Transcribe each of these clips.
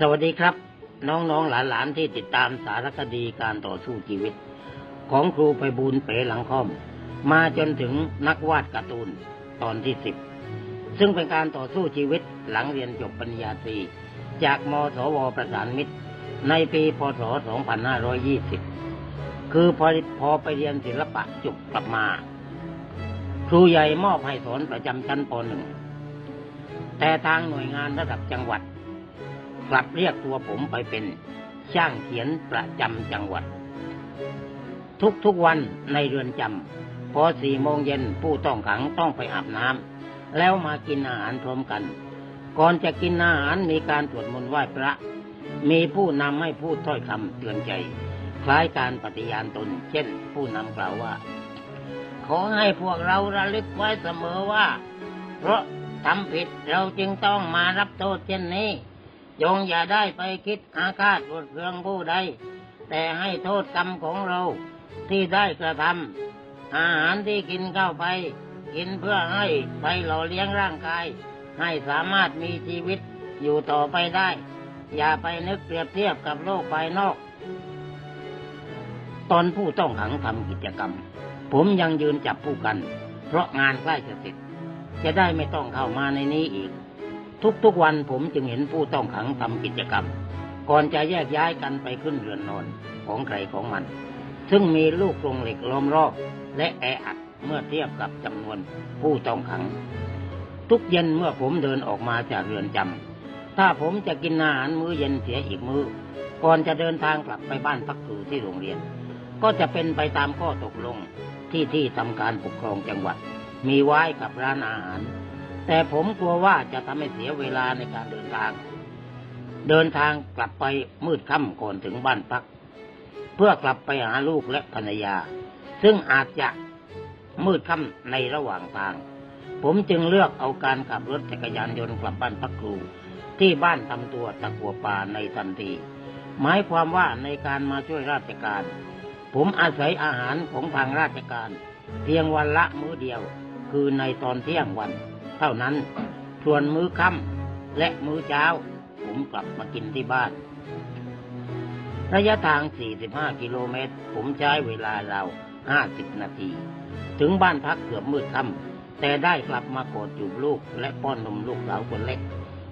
สวัสดีครับ น้องๆหลานๆที่ติดตามสารคดีการต่อสู้ชีวิต ของครูไปบูลเป๋หลังค่อม มาจนถึงนักวาดการ์ตูนตอนที่สิบซึ่งเป็นการต่อสู้ชีวิตหลังเรียนจบปริญญาตรีจากมสวประสานมิตร ในปีพศ 2520 คือพอพอไปเรียนศิลปะจบกลับมา ครูใหญ่มอบให้สอนประจำชั้นป .1 แต่ทางหน่วยงานระดับจังหวัด กลับเรียกตัวผมไปเป็นช่างเขียนประจำจังหวัด ทุกๆวันในเรือนจำพอสี่โมงเย็นผู้ต้องขังต้องไปอาบน้ำแล้วมากินอาหารพร้อมกัน ก่อนจะกินอาหารมีการสวดมนต์ไหว้พระ มีผู้นำให้พูดถ้อยคำเตือนใจ คล้ายการปฏิญาณตน เช่น ผู้นำกล่าวว่า ขอให้พวกเราระลึกไว้เสมอว่า เพราะทำผิดเราจึงต้องมารับโทษเช่นนี้ จงอย่าได้ไปคิดอาฆาตโกรธเคืองผู้ใด แต่ให้โทษกรรมของเราที่ได้กระทำอาหารที่กินเข้าไป กินเพื่อให้ไปหล่อเลี้ยงร่างกาย ให้สามารถมีชีวิตอยู่ต่อไปได้ อย่าไปนึกเปรียบเทียบกับโลกภายนอก ตอนผู้ต้องขังทำกิจกรรม ผมยังยืนจับผู้กัน เพราะงานใกล้จะเสร็จ จะได้ไม่ต้องเข้ามาในนี้อีก ทุกๆวันผมจึงเห็นผู้ต้องขังทำกิจกรรม ก่อนจะแยกย้ายกันไปขึ้นเรือนนอนของใครของมัน ซึ่งมีลูกกรงเหล็กล้อมรอบ และแออัดเมื่อเทียบกับจำนวนผู้ต้องขัง ทุกเย็นเมื่อผมเดินออกมาจากเรือนจำถ้าผมจะกินอาหารมื้อเย็นเสียอีกมือ้อก่อนจะเดินทางกลับไปบ้านพักครูที่โรงเรียน ก็จะเป็นไปตามข้อตกลงที่ที่ทำการปกครองจังหวัด มีไว้กับร้านอาหาร แต่ผมกลัวว่าจะทำให้เสียเวลาในการเดินทาง เดินทางกลับไปมืดค่ำก่อนถึงบ้านพัก เพื่อกลับไปหาลูกและภรรยา ซึ่งอาจจะมืดค่ำในระหว่างทาง ผมจึงเลือกเอาการขับรถจักรยานยนต์กลับบ้านพักครู ที่บ้านทำตัวตะกัวป่าในทันที หมายความว่าในการมาช่วยราชการ ผมอาศัยอาหารของทางราชการ เพียงวันละมื้อเดียว คือในตอนเที่ยงวัน เท่านั้น ส่วนมื้อค่ำและมื้อเช้า ผมกลับมากินที่บ้าน ระยะทาง 45 กิโลเมตร ผมใช้เวลาราว50 นาที ถึงบ้านพักเกือบมืดค่ำแต่ได้กลับมากอดจูบลูกและป้อนนมลูกสาวคนเล็ก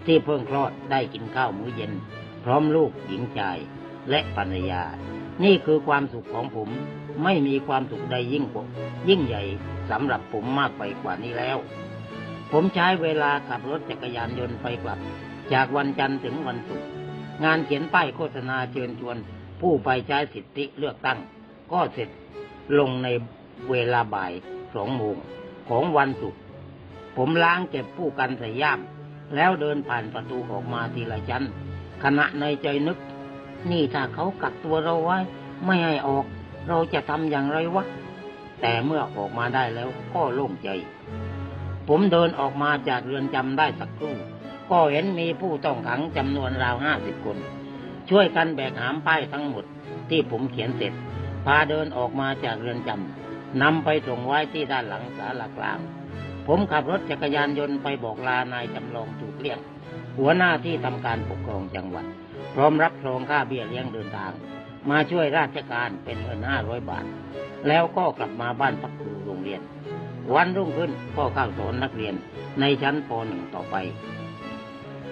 ที่เพิ่งคลอดได้กินข้าวมื้อเย็น พร้อมลูกหญิงชายและภรรยา นี่คือความสุขของผมไม่มีความสุขใดยิ่งกว่ายิ่งใหญ่สำหรับผมมากไปกว่านี้แล้ว ผมใช้เวลาขับรถจักรยานยนต์ไปกลับ จากวันจันทร์ถึงวันศุกร์งานเขียนป้ายโฆษณาเชิญชวน ผู้ไปใช้สิทธิเลือกตั้ง ก็เสร็จลงในเวลาบ่ายสองโมงของวันศุกร์ผมล้างเก็บผู้กันใส่ย่าม แล้วเดินผ่านประตูออกมาทีละชั้น ขณะในใจนึก นี่ถ้าเขากักตัวเราไว้ ไม่ให้ออก เราจะทำอย่างไรวะ แต่เมื่อออกมาได้แล้วก็โล่งใจ ผมเดินออกมาจากเรือนจำได้สักครู่ ก็เห็นมีผู้ต้องขังจำนวนราวห้าสิบคน ช่วยกันแบกหามป้ายทั้งหมด ที่ผมเขียนเสร็จ พาเดินออกมาจากเรือนจำนำไปส่งไว้ที่ด้านหลังศาลากลาง ผมขับรถจักรยานยนต์ไปบอกลานายจำลองถูกเลี้ยง หัวหน้าที่ทำการปกครองจังหวัด พร้อมรับรองค่าเบี้ยเลี้ยงเดินทาง มาช่วยราชการเป็นเงินห้าร้อยบาท แล้วก็กลับมาบ้านพักครูโรงเรียน วันรุ่งขึ้นก็เข้าสอนนักเรียนในชั้นป .1 ต่อไป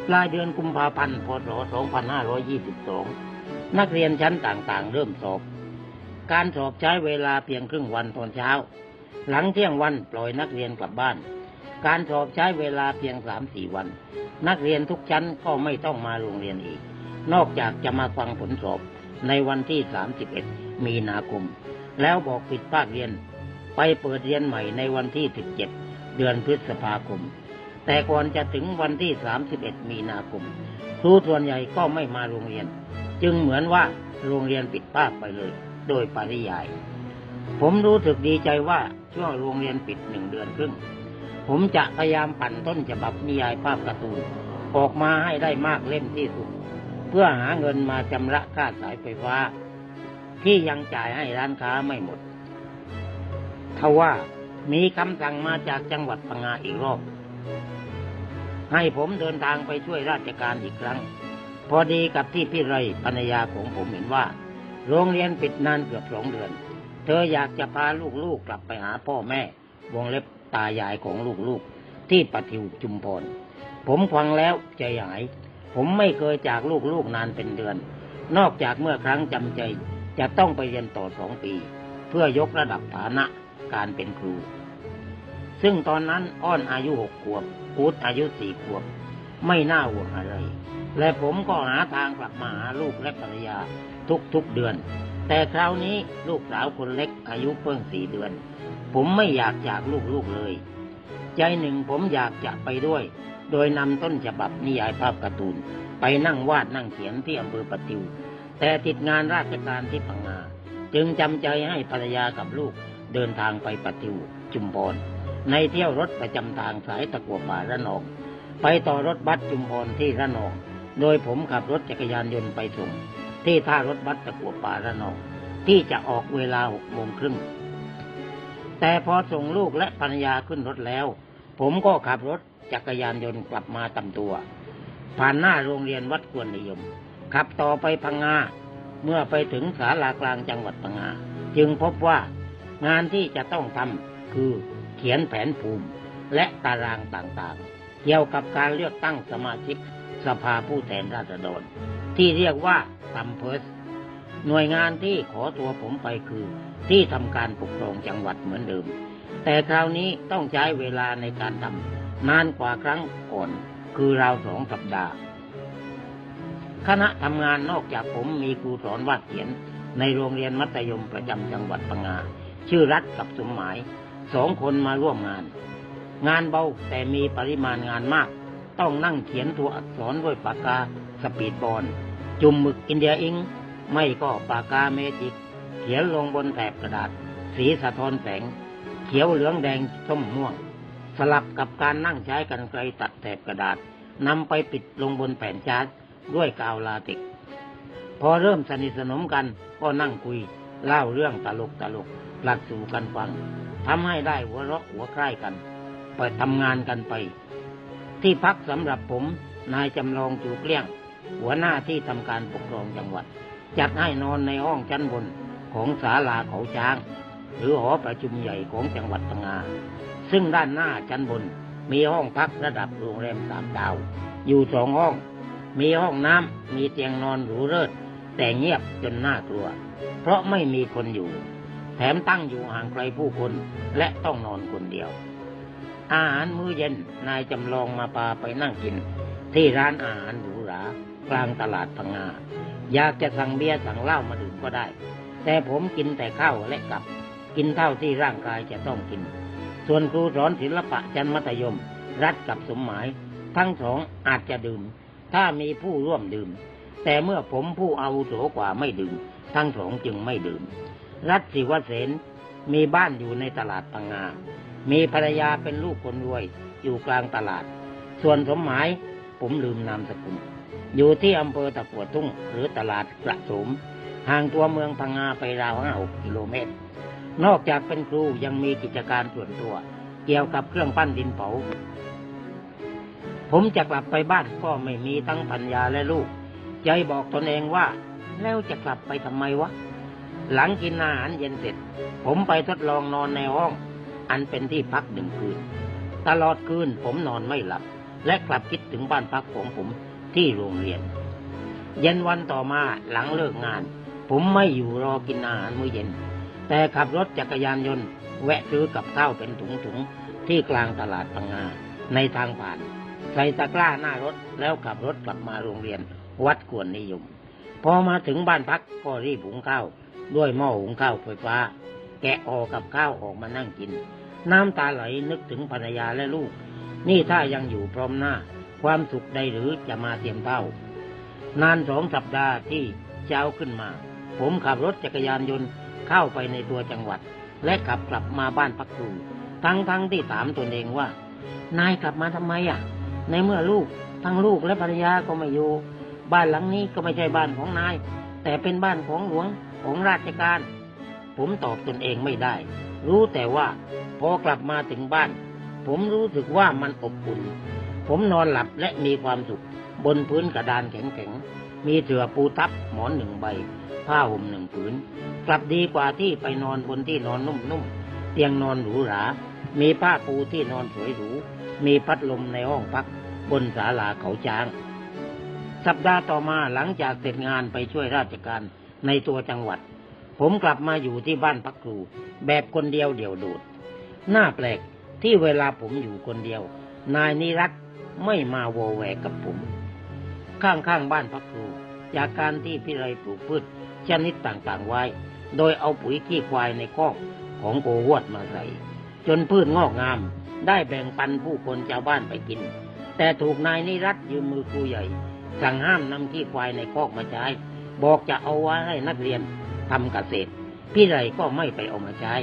ปลายเดือนกุมภาพันธ์พศ 2522 นักเรียนชั้นต่างๆ เริ่มสอบ การสอบใช้เวลาเพียงครึ่งวันตอนเช้า หลังเที่ยงวันปล่อยนักเรียนกลับบ้าน การสอบใช้เวลาเพียงสามสี่วัน นักเรียนทุกชั้นก็ไม่ต้องมาโรงเรียนอีก นอกจากจะมาฟังผลสอบในวันที่ 31 มีนาคม แล้วบอกปิดภาคเรียน ไปเปิดเรียนใหม่ในวันที่ 17 เดือนพฤษภาคม แต่ก่อนจะถึงวันที่ 31 มีนาคม ครูส่วนใหญ่ก็ไม่มาโรงเรียน จึงเหมือนว่าโรงเรียนปิดภาคไปเลย โดยปริยาย ผมรู้สึกดีใจว่าช่วงโรงเรียนปิดหนึ่งเดือนครึ่ง ผมจะพยายามปั่นต้นฉบับนิยายภาพการ์ตูนออกมาให้ได้มากเล่มที่สุด เพื่อหาเงินมาชำระค่าสายไฟฟ้า ที่ยังจ่ายให้ร้านค้าไม่หมด ทว่ามีคำสั่งมาจากจังหวัดพังงาอีกรอบ ให้ผมเดินทางไปช่วยราชการอีกครั้ง พอดีกับที่พี่ไรภรรยาของผมเห็นว่า โรงเรียนปิดนานเกือบสองเดือน เธออยากจะพาลูกๆกลับไปหาพ่อแม่ วงเล็บตายายของลูกๆ ที่ปฏิวจุมพร ผมฟังแล้วใจหาย ผมไม่เคยจากลูกๆนานเป็นเดือน นอกจากเมื่อครั้งจำใจจะต้องไปเรียนต่อสองปี เพื่อยกระดับฐานะ การเป็นครู ซึ่งตอนนั้นอ้อนอายุหกขวบอูดอายุสี่ขวบ ไม่น่าห่วงอะไร และผมก็หาทางกลับมาหาลูกและภรรยาทุกๆเดือน แต่คราวนี้ลูกสาวคนเล็กอายุเพิ่งสี่เดือน ผมไม่อยากจากลูกๆเลย ใจหนึ่งผมอยากจะไปด้วย โดยนำต้นฉบับนิยายภาพการ์ตูน ไปนั่งวาดนั่งเขียนที่อำเภอปะติวแต่ติดงานราชการที่พังงาจึงจำใจให้ภรรยากับลูก เดินทางไปปะติวจุมพรในเที่ยวรถประจำทางสายตะกัวป่าระนอง ไปต่อรถบัสจุมพรที่ระนอง โดยผมขับรถจักรยานยนต์ไปส่ง ที่ท่ารถบัสตะกัวป่าระนอง ที่จะออกเวลาหกโมงครึ่งแต่พอส่งลูกและภรรยาขึ้นรถแล้ว ผมก็ขับรถจักรยานยนต์กลับมาตำตัว ผ่านหน้าโรงเรียนวัดกวนนิยม ขับต่อไปพังงาเมื่อไปถึงศาลากลางจังหวัดพังงา จึงพบว่า งานที่จะต้องทำคือเขียนแผนภูมิและตารางต่างๆ เกี่ยวกับการเลือกตั้งสมาชิกสภาผู้แทนราษฎร ที่เรียกว่าตัมเพิร์สหน่วยงานที่ขอตัวผมไปคือ ที่ทำการปกครองจังหวัดเหมือนเดิม แต่คราวนี้ต้องใช้เวลาในการทำนานกว่าครั้งก่อน คือราวสองสัปดาห์คณะทำงานนอกจากผมมีครูสอนวาดเขียนในโรงเรียนมัธยมประจำจังหวัดปังงา ชื่อรัฐกับสมหมาย สองคนมาร่วมงาน งานเบาแต่มีปริมาณงานมาก ต้องนั่งเขียนตัวอักษรด้วยปากกาสปีดบอลจุ่มหมึกอินเดียอิง ไม่ก็ปากกาเมจิก เขียนลงบนแถบกระดาษ สีสะท้อนแสง เขียวเหลืองแดงส้มม่วง สลับกับการนั่งใช้กันไกลตัดแถบกระดาษนำไปปิดลงบนแผ่นจาร์ตด้วยกาวลาต็กพอเริ่มสนิทสนมกันก็นั่งคุย เล่าเรื่องตลกตลก หลักสู่กันฟังทำให้ได้หัวเราะหัวใกล้กันไปทำงานกันไป ที่พักสำหรับผมนายจำลองจูเกลี้ยง หัวหน้าที่ทำการปกครองจังหวัด จัดให้นอนในห้องชั้นบนของศาลาเขาช้าง หรือหอประชุมใหญ่ของจังหวัดพังงาซึ่งด้านหน้าชั้นบนมีห้องพักระดับโรงแรมสามดาว อยู่สองห้อง มีห้องน้ำมีเตียงนอนหรูเลิศแต่เงียบจนน่ากลัว เพราะไม่มีคนอยู่ แถมตั้งอยู่ห่างไกลผู้คนและต้องนอนคนเดียว อาหารมื้อเย็นนายจำลองมาพาไปนั่งกิน ที่ร้านอาหารหรูหรากลางตลาดพังงาอยากจะสั่งเบียร์สั่งเหล้ามาดื่มก็ได้ แต่ผมกินแต่ข้าวและกับ กินเท่าที่ร่างกายจะต้องกิน ส่วนครูสอนศิลปะชั้นมัธยม รัฐกับสมหมาย ทั้งสองอาจจะดื่ม ถ้ามีผู้ร่วมดื่ม แต่เมื่อผมผู้อาวุโสกว่าไม่ดื่ม ทั้งสองจึงไม่ดื่ม รัฐศิวเสนมีบ้านอยู่ในตลาดปังงา มีภรรยาเป็นลูกคนรวย อยู่กลางตลาด ส่วนสมหมายผมลืมนามสกุล อยู่ที่อำเภอตะกัวทุ่ง หรือตลาดกระสมห่างตัวเมืองพังงาไปราวห้าหกกิโลเมตร นอกจากเป็นครูยังมีกิจการส่วนตัว เกี่ยวกับเครื่องปั้นดินเผา ผมจะกลับไปบ้านก็ไม่มีทั้งพัญญาและลูกใจบอกตนเองว่า แล้วจะกลับไปทำไมวะ หลังกินอาหารเย็นเสร็จ ผมไปทดลองนอนในห้อง อันเป็นที่พักหนึ่งคืน ตลอดคืนผมนอนไม่หลับ และกลับคิดถึงบ้านพักของผมที่โรงเรียน เย็นวันต่อมาหลังเลิกงาน ผมไม่อยู่รอกินอาหารมื้อเย็น แต่ขับรถจักรยานยนต์ แวะซื้อกับข้าวเป็นถุงๆที่กลางตลาดพังงาในทางผ่าน ใส่ตะกร้าหน้ารถแล้วขับรถกลับมาโรงเรียน วัดกวนนิยม พอมาถึงบ้านพักก็รีบหุงข้าว ด้วยหม้อหุงข้าวไฟฟ้า แกะออกกับข้าวออกมานั่งกิน น้ำตาไหลนึกถึงภรรยาและลูก นี่ถ้ายังอยู่พร้อมหน้า ความสุขใดหรือจะมาเตรียมเท่านานสองสัปดาห์ที่เช้าขึ้นมา ผมขับรถจักรยานยนต์เข้าไปในตัวจังหวัด และขับกลับมาบ้านพักครูทั้งทั้งที่ถามตนเองว่า นายกลับมาทำไมอะ ในเมื่อลูกทั้งลูกและภรรยาก็ไม่อยู่ บ้านหลังนี้ก็ไม่ใช่บ้านของนาย แต่เป็นบ้านของหลวง ของราชการ ผมตอบตนเองไม่ได้ รู้แต่ว่าพอกลับมาถึงบ้าน ผมรู้สึกว่ามันอบอุ่น ผมนอนหลับและมีความสุข บนพื้นกระดานแข็งๆ มีเสื่อปูทับหมอนหนึ่งใบ ผ้าห่มหนึ่งผืน กลับดีกว่าที่ไปนอนบนที่นอนนุ่มๆ เตียงนอนหรูหรา มีผ้าปูที่นอนสวยหรู มีพัดลมในห้องพัก บนศาลาเขาช้าง สัปดาห์ต่อมาหลังจากเสร็จงานไปช่วยราชการ ในตัวจังหวัด ผมกลับมาอยู่ที่บ้านพักครู แบบคนเดียวเดี่ยวโดดน่าแปลกที่เวลาผมอยู่คนเดียว นายนิรัตไม่มาโวแวกับผม ข้างๆบ้านพักครู จากการที่พี่ไรปลูกพืชชนิดต่างๆไว้ โดยเอาปุ๋ยขี้ควายในคอกของโกวดมาใส่ จนพืชงอกงาม ได้แบ่งปันผู้คนชาวบ้านไปกิน แต่ถูกนายนิรัตยืมมือครูใหญ่ สั่งห้ามนำขี้ควายในคอกมาใช้ บอกจะเอาไว้ให้นักเรียนทำเกษตร พี่ไรก็ไม่ไปเอามาใช้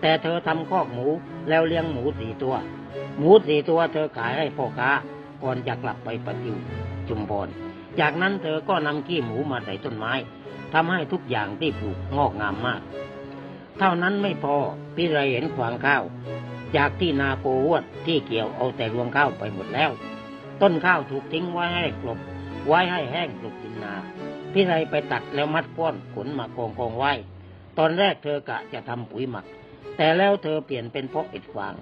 แต่เธอทำคอกหมูแล้วเลี้ยงหมูสี่ตัว หมูสี่ตัวเธอขายให้พ่อค้าก่อนจะกลับไปปฏิวจุมพรจากนั้นเธอก็นำขี้หมูมาใส่ต้นไม้ทำให้ทุกอย่างที่ปลูกงอกงามมาก เท่านั้นไม่พอพี่ไรเห็นขวางข้าว จากที่นาโกวดที่เกี่ยวเอาแต่รวงข้าวไปหมดแล้ว ต้นข้าวถูกทิ้งไว้ให้กลบไว้ให้แห้งกลบดินนา พี่ไรไปตัดแล้วมัดก้อนขนมากองกองไว้ ตอนแรกเธอกะจะทำปุ๋ยหมัก แต่แล้วเธอเปลี่ยนเป็นเพาะเอ็ดฟาง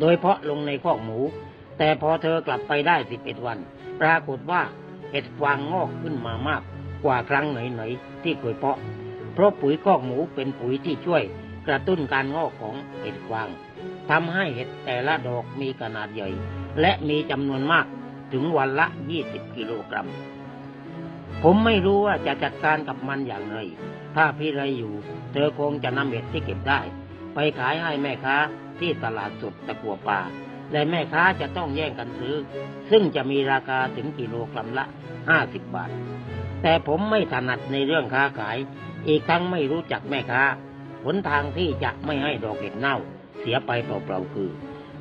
โดยเพาะลงในคอกหมู แต่พอเธอกลับไปได้สิบเอ็ดวัน ปรากฏว่าเห็ดฟางงอกขึ้นมามากกว่าครั้งไหนๆที่เคยเพาะ เพราะปุ๋ยคอกหมูเป็นปุ๋ยที่ช่วยกระตุ้นการงอกของเห็ดฟางทำให้เห็ดแต่ละดอกมีขนาดใหญ่ และมีจำนวนมากถึงวันละ 20 กิโลกรัม ผมไม่รู้ว่าจะจัดการกับมันอย่างไร ถ้าพี่ไรอยู่ เธอคงจะนำเห็ดที่เก็บได้ ไปขายให้แม่ค้าที่ตลาดสดตะกัวป่า และแม่ค้าจะต้องแย่งกันซื้อ ซึ่งจะมีราคาถึงกิโลกรัมละ50บาท แต่ผมไม่ถนัดในเรื่องค้าขาย อีกทั้งไม่รู้จักแม่ค้า หนทางที่จะไม่ให้ดอกเห็ดเน่า เสียไปเปล่าๆคือ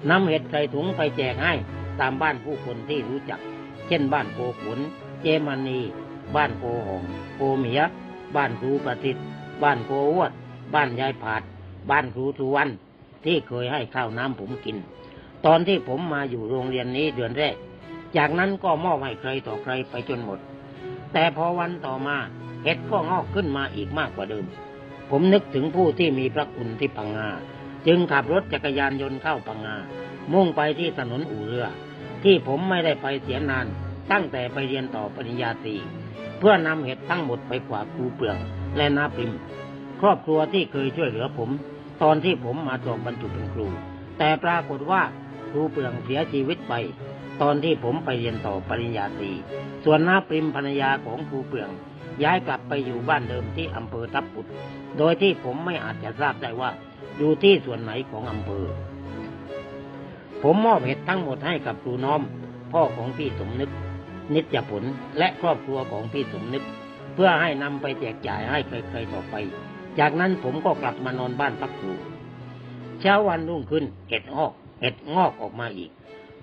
นำเห็ดใส่ถุงไปแจกให้ตามบ้านผู้คนที่รู้จัก เช่นบ้านโกขุน เจมานี บ้านโกหงโกเหมีย บ้านครูประสิทธิ์บ้านโกวด บ้านยายผาด บ้านครูสุวรรณที่เคยให้ข้าวน้ำผมกิน ตอนที่ผมมาอยู่โรงเรียนนี้เดือนแรก จากนั้นก็มอบให้ใครต่อใครไปจนหมด แต่พอวันต่อมาเห็ดก็งอกขึ้นมาอีกมากกว่าเดิม ผมนึกถึงผู้ที่มีพระคุณที่พังงา จึงขับรถจักรยานยนต์เข้าพังงา มุ่งไปที่ถนนอู่เรือ ที่ผมไม่ได้ไปเสียนาน ตั้งแต่ไปเรียนต่อปริญญาตรีเพื่อนำเห็ดทั้งหมดไปกว่าครูเปลืองและนาปริม ครอบครัวที่เคยช่วยเหลือผม ตอนที่ผมมาสอบบรรจุเป็นครู แต่ปรากฏว่าครูเปลืองเสียชีวิตไป ตอนที่ผมไปเรียนต่อปริญญาตรีส่วนนาปริมภรรยาของครูเปลือง ย้ายกลับไปอยู่บ้านเดิมที่อำเภอทับปุดโดยที่ผมไม่อาจจะทราบได้ว่าอยู่ที่ส่วนไหนของอำเภอ ผมมอบเห็ดทั้งหมดให้กับครูน้อม พ่อของพี่สมนึก นิจผลและครอบครัวของพี่สมนึก เพื่อให้นำไปแจกจ่ายให้ใครๆต่อไป จากนั้นผมก็กลับมานอนบ้านพักครูเช้าวันรุ่งขึ้นเห็ดออกเห็ดงอกออกมาอีก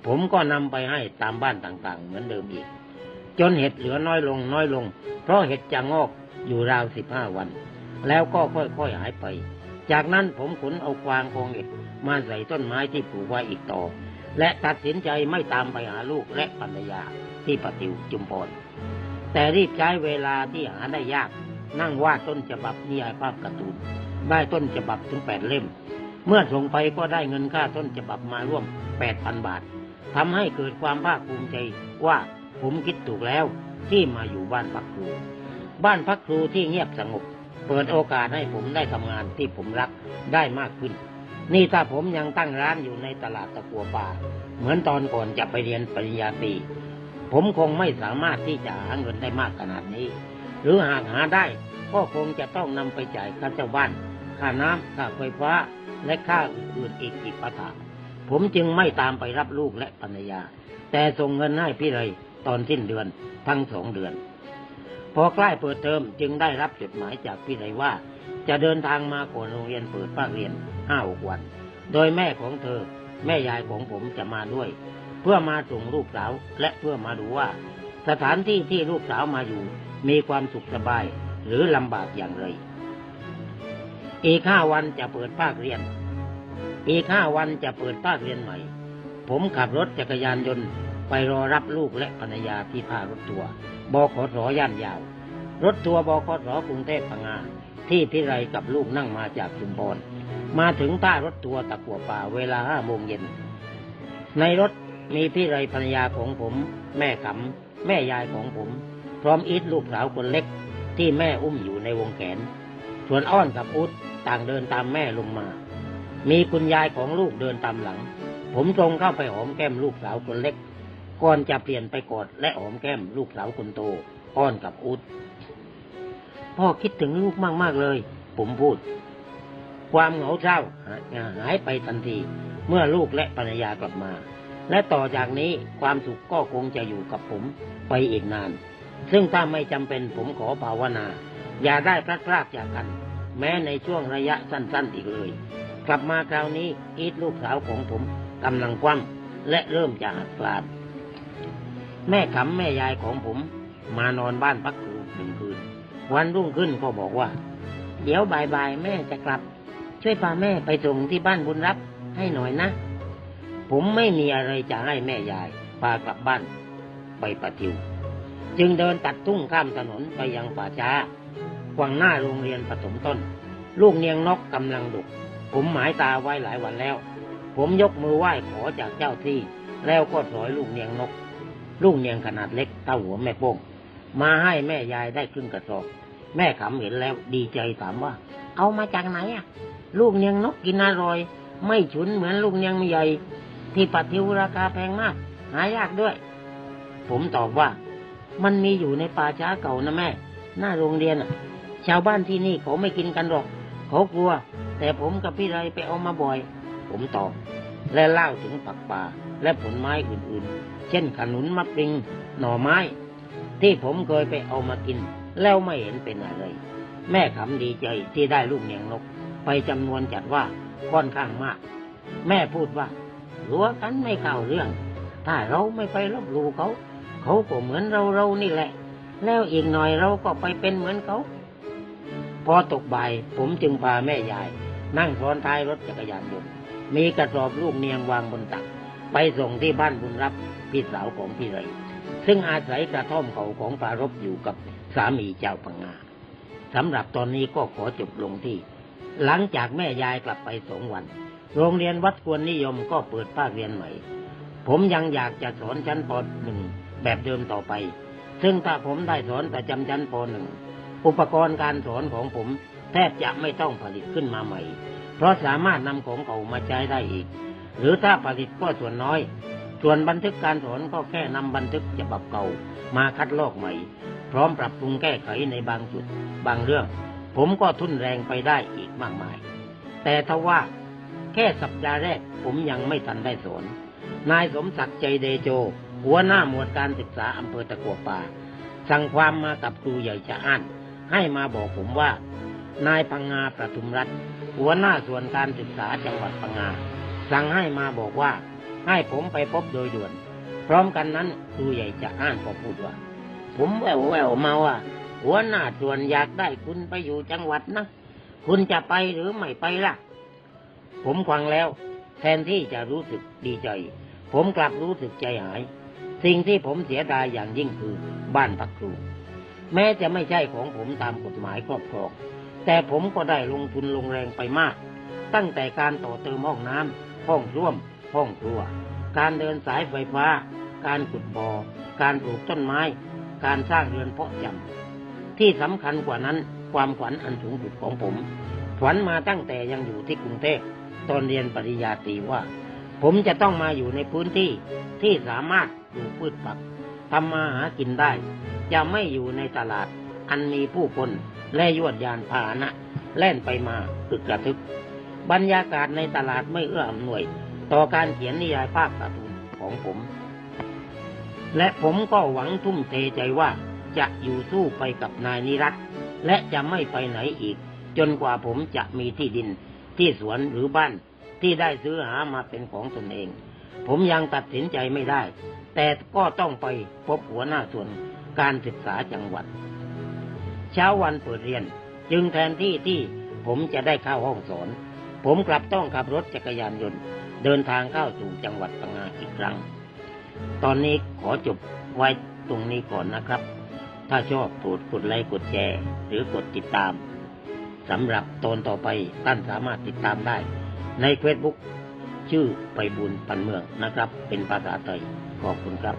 ผมก็นำไปให้ตามบ้านต่างๆ เหมือนเดิมอีก จนเห็ดเหลือน้อยลงน้อยลง เพราะเห็ดจะงอกอยู่ราวสิบห้าวัน แล้วก็ค่อยๆหายไป จากนั้นผมขนเอากวางกองเห็ดมาใส่ต้นไม้ที่ปลูกไว้อีกต่อ และตัดสินใจไม่ตามไปหาลูกและภรรยา ที่ปฏิวจุมพรแต่รีบใช้เวลาที่หาได้ยาก นั่งวาดต้นฉบับนิยายภาพการ์ตูน ได้ต้นฉบับถึงแปดเล่ม เมื่อส่งไปก็ได้เงินค่าต้นฉบับมาร่วมแปดพันบาททำให้เกิดความภาคภูมิใจว่าผมคิดถูกแล้วที่มาอยู่บ้านพักครู บ้านพักครูที่เงียบสงบ เปิดโอกาสให้ผมได้ทำงานที่ผมรักได้มากขึ้น นี่ถ้าผมยังตั้งร้านอยู่ในตลาดตะกัวป่า เหมือนตอนก่อนจะไปเรียนปริญญาตรี ผมคงไม่สามารถที่จะหาเงินได้มากขนาดนี้ หรือหากหาได้ก็คงจะต้องนำไปจ่ายค่าเช่าบ้าน ค่าน้ำค่าไฟฟ้า และค่าอื่นๆอีกอีกประถาผมจึงไม่ตามไปรับลูกและภรรยา แต่ส่งเงินให้พี่เลยตอนสิ้นเดือนทั้งสองเดือน พอใกล้เปิดเทอมจึงได้รับจดหมายจากพี่เลยว่า จะเดินทางมาก่อนโรงเรียนเปิดภาคเรียนห้าหกวัน โดยแม่ของเธอ แม่ยายของผมจะมาด้วย เพื่อมาส่งลูกสาวและเพื่อมาดูว่า สถานที่ที่ลูกสาวมาอยู่ มีความสุขสบายหรือลำบากอย่างไร อีกห้าวันจะเปิดภาคเรียน อีกห้าวันจะเปิดภาคเรียนใหม่ ผมขับรถจักรยานยนต์ไปรอรับลูกและภรรยาที่ท่ารถทัวบขสย่านยาว รถทัวบขสกรุงเทพพังงาที่พิไรกับลูกนั่งมาจากชุมพรมาถึงท่ารถทัวตะกัวป่าเวลาห้าโมงเย็น ในรถ มีพี่ไรภรรยาของผม แม่ขำแม่ยายของผม พร้อมอีทลูกสาวคนเล็ก ที่แม่อุ้มอยู่ในวงแขน ส่วนอ้อนกับอุดต่างเดินตามแม่ลงมา มีคุณยายของลูกเดินตามหลัง ผมตรงเข้าไปหอมแก้มลูกสาวคนเล็ก ก่อนจะเปลี่ยนไปกอดและหอมแก้มลูกสาวคนโต อ้อนกับอุดพ่อคิดถึงลูกมาก ๆ เลย ผมพูด ความเหงาเศร้าหายไปทันที เมื่อลูกและภรรยากลับมา และต่อจากนี้ความสุขก็คงจะอยู่กับผมไปอีกนาน ซึ่งถ้าไม่จำเป็นผมขอภาวนา อย่าได้พลัดพรากจากกัน แม้ในช่วงระยะสั้นๆอีกเลย กลับมาคราวนี้อีทลูกสาวของผมกำลังคว่ำและเริ่มจะหักกลานแม่ขำแม่ยายของผม มานอนบ้านพักครูหนึ่งคืน วันรุ่งขึ้นก็บอกว่า เดี๋ยวบ่ายๆแม่จะกลับ ช่วยพาแม่ไปส่งที่บ้านบุญรับให้หน่อยนะ ผมไม่มีอะไรจะให้แม่ยาย พากลับบ้านไปปะทิว จึงเดินตัดทุ่งข้ามถนนไปยังป่าช้ากวางหน้าโรงเรียนปฐมต้น ลูกเนียงนกกำลังดุก ผมหมายตาไว้หลายวันแล้ว ผมยกมือไหว้ขอจากเจ้าที่ แล้วก็สอยลูกเนียงนก ลูกเนียงขนาดเล็กเท่าหัวแม่โป้งมาให้แม่ยายได้ครึ่งกระสอบ แม่ขำเห็นแล้วดีใจถามว่า เอามาจากไหนอะ ลูกเนียงนกกินอร่อย ไม่ฉุนเหมือนลูกเนียงใหญ่ ที่ปัทิวราคาแพงมาก หายากด้วย ผมตอบว่า มันมีอยู่ในป่าช้าเก่านะแม่ หน้าโรงเรียนชาวบ้านที่นี่เขาไม่กินกันหรอก เขากลัว แต่ผมกับพี่ไรไปเอามาบ่อย ผมตอบและเล่าถึงปักป่าและผลไม้อื่นๆ เช่นขนุนมะปริง หน่อไม้ ที่ผมเคยไปเอามากิน แล้วไม่เห็นเป็นอะไร แม่ขำดีใจที่ได้ลูกเนียงนก ไปจำนวนจัดว่าค่อนข้างมาก แม่พูดว่า รั้วกันไม่เข้าเรื่อง ถ้าเราไม่ไปลบหลู่เขา เขาก็เหมือนเราเรานี่แหละ แล้วอีกหน่อยเราก็ไปเป็นเหมือนเขา พอตกบ่ายผมจึงพาแม่ยาย นั่งซ้อนท้ายรถจักรยานยนต์มีกระสอบลูกเนียงวางบนตัก ไปส่งที่บ้านบุญรับพี่สาวของพี่เลยซึ่งอาศัยกระท่อมเขาของปารบอยู่กับสามีเจ้าปังงาสำหรับตอนนี้ก็ขอจบลงที่ หลังจากแม่ยายกลับไปสองวัน โรงเรียนวัดควรนิยมก็เปิดภาคเรียนใหม่ ผมยังอยากจะสอนชั้นปหนึ่งแบบเดิมต่อไป ซึ่งถ้าผมได้สอนประจำชั้นปหนึ่งอุปกรณ์การสอนของผมแทบจะไม่ต้องผลิตขึ้นมาใหม่ เพราะสามารถนำของเก่ามาใช้ได้อีก หรือถ้าผลิตก็ส่วนน้อย ส่วนบันทึกการสอนก็แค่นำบันทึกฉบับเก่ามาคัดลอกใหม่ พร้อมปรับปรุงแก้ไขในบางจุด บางเรื่อง ผมก็ทุ่นแรงไปได้อีกมากมาย แต่ทว่า แค่สัปดาห์แรก ผมยังไม่ทันได้สอน นายสมศักดิ์ใจเดโจ หัวหน้าหมวดการศึกษาอำเภอตะกัวป่า สั่งความมากับครูใหญ่ชะอ่านให้มาบอกผมว่า นายพังงาประทุมรัฐหัวหน้าส่วนการศึกษาจังหวัดพังงา สั่งให้มาบอกว่า ให้ผมไปพบโดยด่วน พร้อมกันนั้นครูใหญ่จะอ่านก็พูดว่า ผมแววแววมาว่า หัวหน้าส่วนอยากได้คุณไปอยู่จังหวัดนะ คุณจะไปหรือไม่ไปล่ะ ผมฟังแล้ว แทนที่จะรู้สึกดีใจ ผมกลับรู้สึกใจหาย สิ่งที่ผมเสียดายอย่างยิ่งคือบ้านพักครู แม้จะไม่ใช่ของผมตามกฎหมายครอบครอง แต่ผมก็ได้ลงทุนลงแรงไปมาก ตั้งแต่การต่อเติมห้องน้ำห้องร่วม ห้องครัว การเดินสายไฟฟ้า การขุดบ่อ การปลูกต้นไม้ การสร้างเรือนเพาะจำที่สำคัญกว่านั้นความฝันอันสูงสุดของผม ฝันมาตั้งแต่ยังอยู่ที่กรุงเทพ ตอนเรียนปริญญาตรีว่า ผมจะต้องมาอยู่ในพื้นที่ที่สามารถปลูกพืชผักทำมาหากินได้ จะไม่อยู่ในตลาด อันมีผู้คนและยวดยานพาหนะ แล่นไปมาตึกกระทึก บรรยากาศในตลาดไม่เอื้ออำนวย ต่อการเขียนนิยายภาพการ์ตูนของผม และผมก็หวังทุ่มเทใจว่าจะอยู่สู้ไปกับนายนิรัตน์และจะไม่ไปไหนอีก จนกว่าผมจะมีที่ดิน ที่สวนหรือบ้านที่ได้ซื้อหามาเป็นของตนเอง ผมยังตัดสินใจไม่ได้ แต่ก็ต้องไปพบหัวหน้าส่วนการศึกษาจังหวัด เช้าวันเปิดเรียน จึงแทนที่ที่ผมจะได้เข้าห้องสอน ผมกลับต้องขับรถจักรยานยนต์ เดินทางเข้าสู่จังหวัดพังงาอีกครั้ง ตอนนี้ขอจบไว้ตรงนี้ก่อนนะครับ ถ้าชอบโปรดกดไลค์กดแชร์ หรือกดติดตาม สำหรับตอนต่อไปท่านสามารถติดตามได้ ในเฟซบุ๊กชื่อไปบุญปันเมืองนะครับ เป็นภาษาไทยขอบคุณครับ